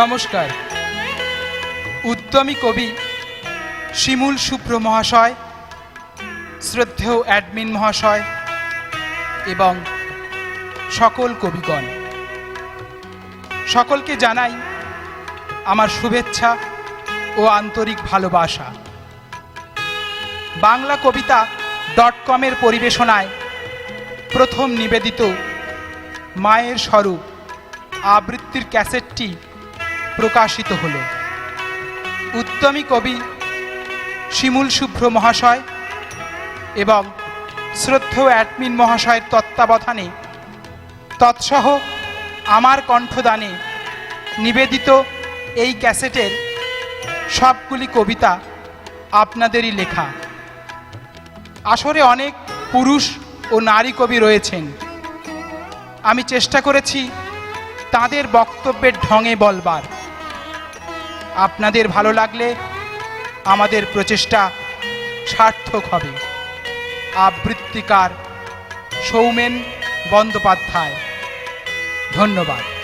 নমস্কার। উদ্যমী কবি শিমুল শুভ্র মহাশয়, শ্রদ্ধেয় অ্যাডমিন মহাশয় এবং সকল কবিগণ। সকলকে জানাই আমার শুভেচ্ছা ও আন্তরিক ভালোবাসা। বাংলা কবিতা ডট কমের পরিবেশনায় প্রথম নিবেদিত মায়ের স্বরূপ আবৃত্তির ক্যাসেটটি প্রকাশিত হল। উত্তমী কবি শিমুল শুভ্র মহাশয় এবং শ্রদ্ধেয় অ্যাডমিন মহাশয়ের তত্ত্বাবধানে তৎসহ আমার কণ্ঠদানে নিবেদিত এই ক্যাসেটের সবগুলি কবিতা আপনাদেরই লেখা। আসরে অনেক পুরুষ ও নারী কবি রয়েছেন। আমি চেষ্টা করেছি তাদের বক্তব্যের ঢঙে বলবার। আপনাদের ভালো লাগলে আমাদের প্রচেষ্টা সার্থক হবে। আবৃত্তিকার সৌমেন বন্দ্যোপাধ্যায়। ধন্যবাদ।